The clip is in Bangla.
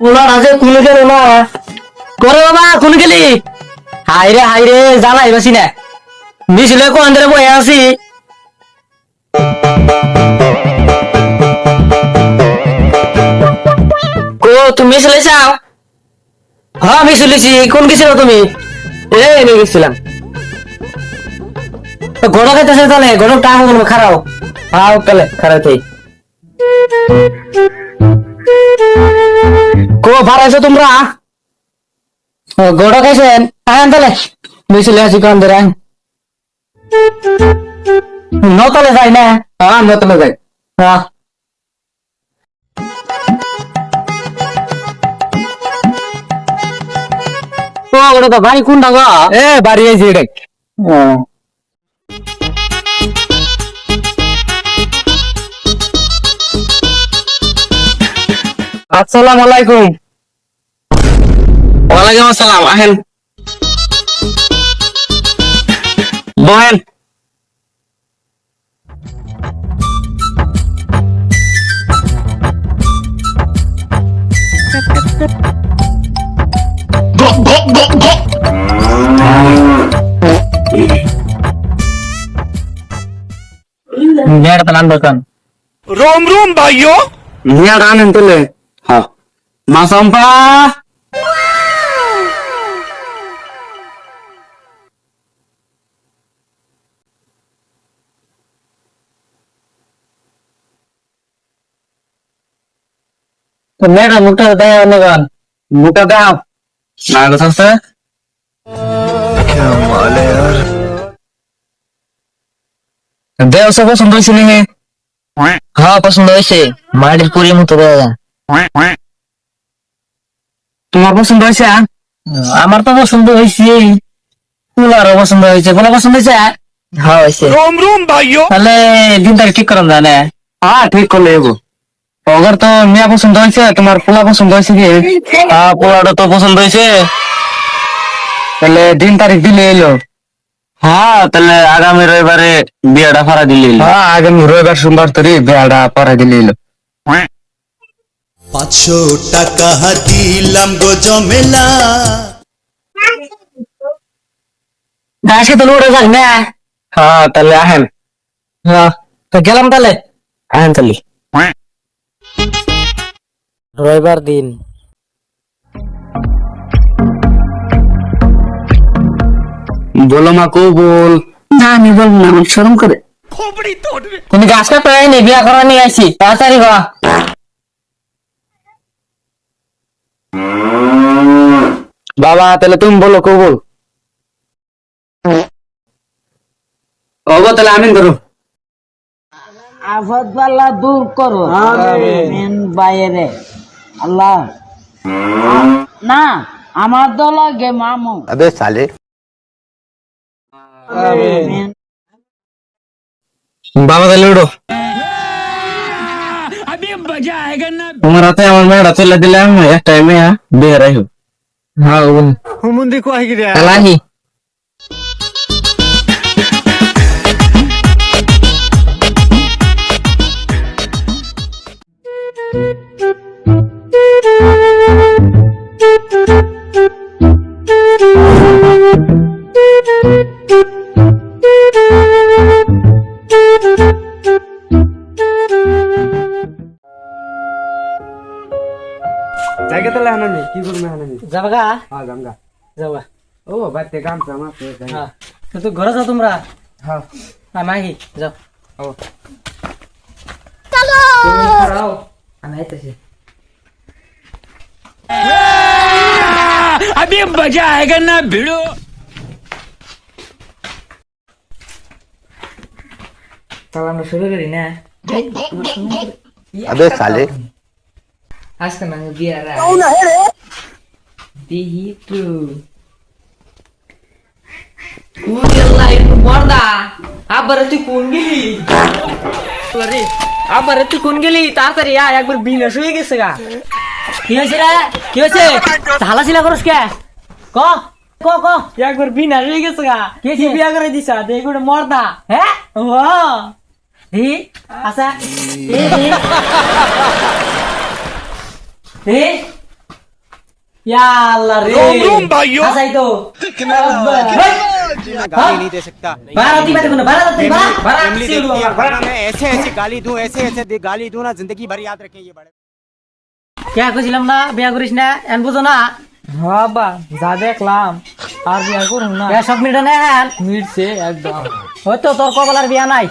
ওনার আছে কোন গেল না করে বাবা, কোন গেলি? হাই রে হাই রে জানাই বাসি না মিছিলে কোন ধরে বয়ে আছি। কো তুমি মিছিলে যাও হ্যাঁ আমি শুনেছি কোন গেছিল তুমি? এই আমি গেছিলাম। গড় খাইতেছে তাহলে গড় টাকা খারাও হ্যাঁ তাহলে খারাপ কো ভাড়াইছো তোমরা? গড় খাইছেন? আহেন তাহলে। মিছিলে আছি কোন ধরে। নতলে যাই না? হ্যাঁ নতলে যাই। হ্যাঁ ও ওটা তো বাড়ি কোন ডাঙ্গা এ বাড়ি এটা Assalamualaikum. Waalaikumsalam, Ahen. Bohen. Gok gok gok gok. Niat tenan bukan. Rom rom bayo. Niat aneh tuh মা চম্পা তো মেয়েটা মুখটা আছে? দেও সব পছন্দ হয়েছে নাকি? হ্যাঁ।, হ্যাঁ পছন্দ হয়েছে। মাটির পুরীর মতো দাদা তোমার পছন্দ হয়েছে হ্যাঁ? আমার তো পছন্দ হয়েছে। পুলারও পছন্দ হয়েছে। বলা পছন্দ হয়েছে হ্যাঁ? হ্যাঁ, তাহলে দিন তারিখ ঠিক করলাম জানে হ্যাঁ ঠিক করলে এবো অগর তো মিয়া পছন্দ হয়েছে তোমার পোলা পছন্দ হয়েছে কি? হ্যাঁ পোলাটা তো পছন্দ হয়েছে। তাহলে দিন তারিখ দিলে এলো। হ্যাঁ তাহলে আগামী রবিবারে বিয়াটা ফারা দিলে হ্যাঁ আগামী রবিবার সোমবার তোর বিয়াটা ফারা দিলে এলো। পাঁচশো টাকা দিলাম গো জমেলা গাছে তো লোড়ে যাক না। হ্যাঁ তাহলে আহেন। হ্যাঁ তো গেলাম তাহলে। আহেন তাহলে। রবিবার দিন। বলো মা কো বল। না আমি বল না শরম করে। তুমি গাছ নেই বিয়া করা নিয়ে আসি তাড়াতাড়ি বা বাবা তাহলে তুমি বলো কবুল। ওগো তাহলে আমিন করো। আফত বালা দূর করো। আমিন। বাইরে। আল্লাহ। না আমার তো লাগে মামু। আবে সালে। বাবা তাহলে উঠো। তোমার হাতে আমার মেয়েটা তুলে দিলাম একটা মেয়া বিয়ে রাখো হ্যাঁ হুমুন্দি কোয়াই গিরা আলাহি Thank you. হানানি কি করবে হানানি যাবা গা হ্যাঁ জামগা যাবা ও বাড়িতে কাম চাম আছে হ্যাঁ তো ঘরে যাও তোমরা হ্যাঁ আমি আহি যাও ও তুমি খারাও আমি আইতেছি अभी मजा आएगा ना भिड़ो তাহলে আমরা শুরু করি না আবে সালে আজকে না বিয়ে কুয়েল্লা একটু বর্দা আবার তুই কোন গেলি আরে আবার তুই কোন গেলি তাড়াতাড়ি আয় একবার বিনাশ হয়ে গেছে গা কি হয়েছে রে কি হয়েছে হালা ছিলা করস কে ক ক ক একবার বিনাশ হয়ে গেছে গা কে বিয়া করে দিছা দেখুন মর্দা হ্যাঁ ও হি আচ্ছা হি হি হি ইয়া আল্লাহ রে হাসাই তো गाली नहीं दे सकता বারা দিবা দেখো না বারা দিবা বারা বারা फैमिली देखती है वरना मैं ऐसे ऐसे गाली दूं ऐसे ऐसे दे- गाली दूं ना जिंदगी भर याद रखें ये बड़े কে কইছিলাম না বিয়া করিস না এন বুঝো না বাবা যা দেখলাম আর বিয়া করুন না কে সব মিটে না মিটছে একদম হয়তো তোর কপালার বিয়া নাই